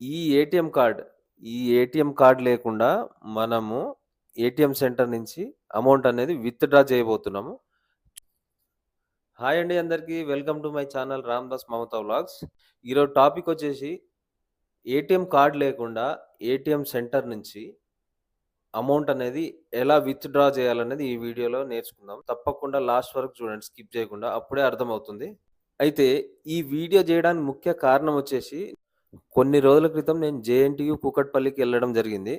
ఈ ATM card, ఈ ATM card లేకుండా మనము ఏటీఎం సెంటర్ నుంచి అమౌంట్ అనేది విత్‌డ్రా చేయబోతున్నాము. హాయ్ అండి అందరికీ. Welcome to my channel Ramdas Mamata vlogs. ఈరోజు టాపిక్ వచ్చేసి ఏటీఎం కార్డ్ లేకుండా ఏటీఎం సెంటర్ నుంచి అమౌంట్ అనేది ఎలా విత్‌డ్రా చేయాలనేది ఈ వీడియోలో నేర్చుకుందాం. తప్పకుండా లాస్ట్ వరకు చూడండి స్కిప్ చేయకుండా. అప్పుడే అర్థమవుతుంది. అయితే ఈ వీడియో చేయడానికి ముఖ్య కారణం వచ్చేసి కొన్ని రోజుల క్రితం నేను జేఎన్‌టీయూ కూకట్పల్లికి వెళ్ళడం జరిగింది.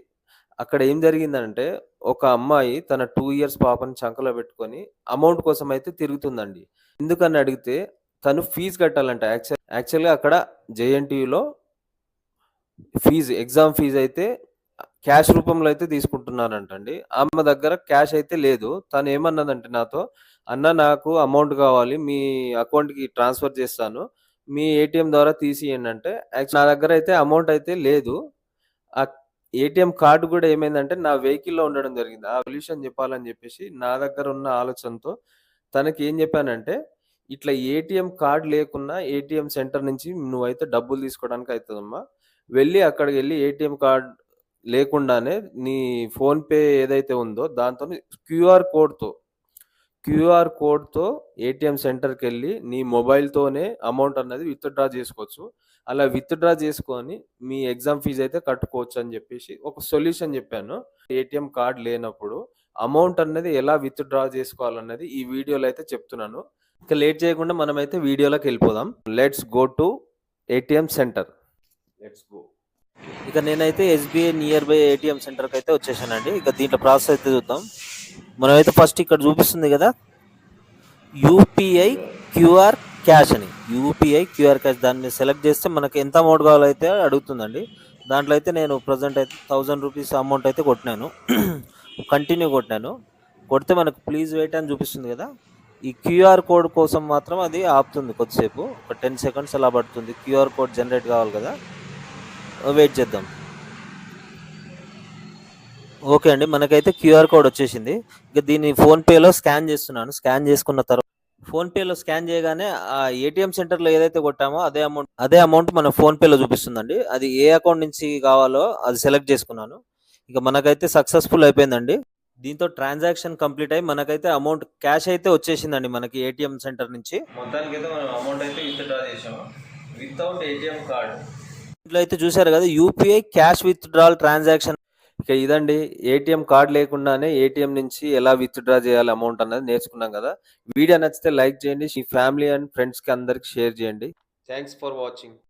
అక్కడ ఏం జరిగిందంటే ఒక అమ్మాయి తన టూ ఇయర్స్ పాపని చంకలో పెట్టుకొని అమౌంట్ కోసం అయితే తిరుగుతుందండి. ఎందుకని అడిగితే తను ఫీజు కట్టాలంట. యాక్చువల్ యాక్చువల్‌గా అక్కడ జేఎన్‌టీయూలో ఫీజు ఎగ్జామ్ ఫీజు అయితే క్యాష్ రూపంలో అయితే తీసుకుంటున్నారంటండి. ఆమె దగ్గర క్యాష్ అయితే లేదు. తను ఏమన్నదంటే నాతో, "అన్న నాకు అమౌంట్ కావాలి. మీ అకౌంట్‌కి ట్రాన్స్‌ఫర్ చేస్తాను. మీ ఏటీఎం ద్వారా తీసియండి" అంటే యాక్చువల్ నా దగ్గర అయితే అమౌంట్ అయితే లేదు. ఆ ఏటీఎం కార్డు కూడా ఏమైందంటే నా వెహికల్‌లో ఉండడం జరిగింది. ఆ సొల్యూషన్ చెప్పాలని చెప్పేసి నా దగ్గర ఉన్న ఆలోచనతో తనకి ఏం చెప్పానంటే, "ఇట్లా ఏటీఎం కార్డు లేకున్నా ఏటీఎం సెంటర్ నుంచి నువ్వైతే డబ్బులు తీసుకోవడానికి అవుతుందమ్మా వెళ్ళి అక్కడికి వెళ్ళి ఏటీఎం కార్డ్ లేకుండానే నీ ఫోన్‌పే ఏదైతే ఉందో దాంతోని క్యూఆర్ కోడ్‌తో, క్యూఆర్ కోడ్‌తో ఏటీఎం సెంటర్కి వెళ్ళి నీ మొబైల్‌తోనే అమౌంట్ అనేది విత్‌డ్రా చేసుకోవచ్చు. అలా విత్‌డ్రా చేసుకొని మీ ఎగ్జామ్ ఫీజు అయితే కట్టుకోవచ్చు" అని చెప్పేసి ఒక సొల్యూషన్ చెప్పాను. ఏటీఎం కార్డ్ లేనప్పుడు అమౌంట్ అనేది ఎలా విత్‌డ్రా చేసుకోవాలన్నది ఈ వీడియోలో అయితే చెప్తున్నాను. ఇక లేట్ చేయకుండా మనమైతే వీడియోలోకెళ్ళిపోదాం. Let's go to ATM centre. Let's go. ఇక నేనైతే ఎస్‌బీఐ నియర్ బై ఏటీఎం సెంటర్కి అయితే వచ్చేసానండి. ఇక దీంట్లో ప్రాసెస్ అయితే చూద్దాం. మనమైతే ఫస్ట్ ఇక్కడ చూపిస్తుంది కదా! యూపీఐ క్యూఆర్ క్యాష్ అని. యూపీఐ క్యూఆర్ క్యాష్ దాన్ని సెలెక్ట్ చేస్తే మనకి ఎంత అమౌంట్ కావాలో అయితే అడుగుతుందండి. దాంట్లో అయితే నేను ప్రజెంట్ అయితే థౌజండ్ రూపీస్ అమౌంట్ అయితే కొట్టినాను. కంటిన్యూ కొట్టినాను. కొడితే మనకు ప్లీజ్ వెయిట్ అని చూపిస్తుంది కదా! ఈ క్యూఆర్ కోడ్ కోసం మాత్రం అది ఆపుతుంది కొద్దిసేపు. ఒక 10 సెకండ్స్ అలా పడుతుంది. క్యూఆర్ కోడ్ జనరేట్ కావాలి కదా! వెయిట్ చేద్దాం. ఓకే అండి. మనకైతే క్యూఆర్ కోడ్ వచ్చేసింది. ఇక దీన్ని ఫోన్‌పేలో స్కాన్ చేస్తున్నాను. స్కాన్ చేసుకున్న తర్వా ఫోన్‌పేలో స్కాన్ చేయగానే ఆ ఏటీఎం సెంటర్‌లో ఏదైతే కొట్టామో అదే అమౌంట్ అదే అమౌంట్ మన ఫోన్‌పేలో చూపిస్తుందండి. అది ఏ అకౌంట్ నుంచి కావాలో అది సెలెక్ట్ చేసుకున్నాను. ఇక మనకైతే సక్సెస్‌ఫుల్ అయిపోయిందండి. దీంతో ట్రాన్సాక్షన్ కంప్లీట్ అయ్యి మనకైతే అమౌంట్ క్యాష్ అయితే వచ్చేసిందండి మనకి ఏటీఎం సెంటర్ నుంచి. మొత్తానికైతే మనం అమౌంట్ అయితే విత్‌డ్రా చేసాము. Without ATM card. ఇందులో అయితే చూసారు కదా! యూపీఐ క్యాష్ విత్‌డ్రాల్ ట్రాన్సాక్షన్ ఇక ఇదండి. ఏటీఎం కార్డ్ లేకుండానే ఏటీఎం నుంచి ఎలా విత్‌డ్రా చేయాలి అమౌంట్ అన్నది నేర్చుకున్నాం కదా! వీడియో నచ్చితే లైక్ చేయండి. మీ ఫ్యామిలీ అండ్ ఫ్రెండ్స్‌కి అందరికి షేర్ చేయండి. Thanks for watching.